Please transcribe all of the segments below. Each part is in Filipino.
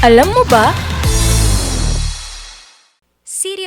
Alam mo ba?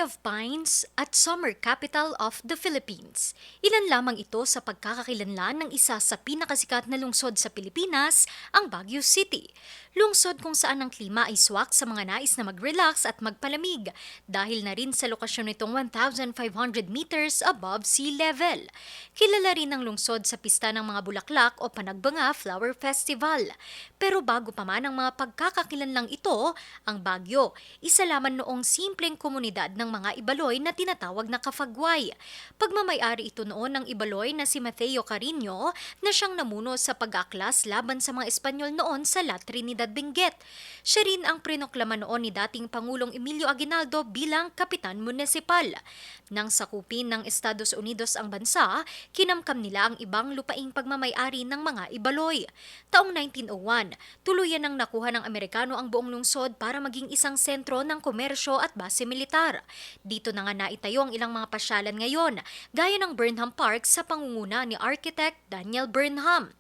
Of Pines at Summer Capital of the Philippines. Ilan lamang ito sa pagkakakilanlan ng isa sa pinakasikat na lungsod sa Pilipinas, ang Baguio City. Lungsod kung saan ang klima ay swak sa mga nais na mag-relax at magpalamig dahil na rin sa lokasyon nitong 1,500 meters above sea level. Kilala rin ang lungsod sa pista ng mga bulaklak o Panagbanga Flower Festival. Pero bago pa man ang mga pagkakakilanlang ito, ang Baguio, isa lamang noong simpleng komunidad ng mga Ibaloy na tinatawag na Kafagway. Pagmamayari ito noon ng Ibaloy na si Mateo Carino na siyang namuno sa pag-aklas laban sa mga Espanyol noon sa La Trinidad Benguet. Siya rin ang prinoklama noon ni dating Pangulong Emilio Aguinaldo bilang Kapitan Municipal. Nang sakupin ng Estados Unidos ang bansa, kinamkam nila ang ibang lupaing pagmamayari ng mga Ibaloy. Taong 1901, tuluyan nang nakuha ng Amerikano ang buong lungsod para maging isang sentro ng komersyo at base militar. Dito na nga naitayo ang ilang mga pasyalan ngayon, gaya ng Burnham Park sa pangunguna ni architect Daniel Burnham.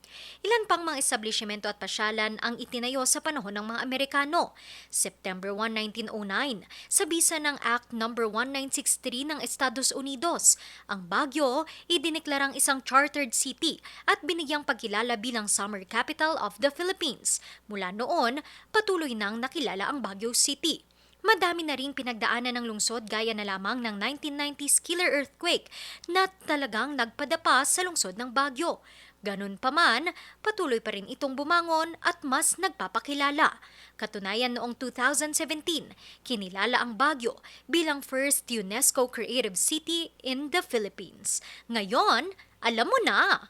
Ilan pang mga establishmento at pasyalan ang itinayo sa panahon ng mga Amerikano. September 1, 1909, sa bisa ng Act No. 1963 ng Estados Unidos, ang Baguio idineklarang isang chartered city at binigyang pagkilala bilang summer capital of the Philippines. Mula noon, patuloy nang nakilala ang Baguio City. Madami na ring pinagdaanan ng lungsod gaya na lamang ng 1990s killer earthquake na talagang nagpadapa sa lungsod ng Baguio. Ganun pa man, patuloy pa rin itong bumangon at mas nagpapakilala. Katunayan noong 2017, kinilala ang Baguio bilang first UNESCO Creative City in the Philippines. Ngayon, alam mo na!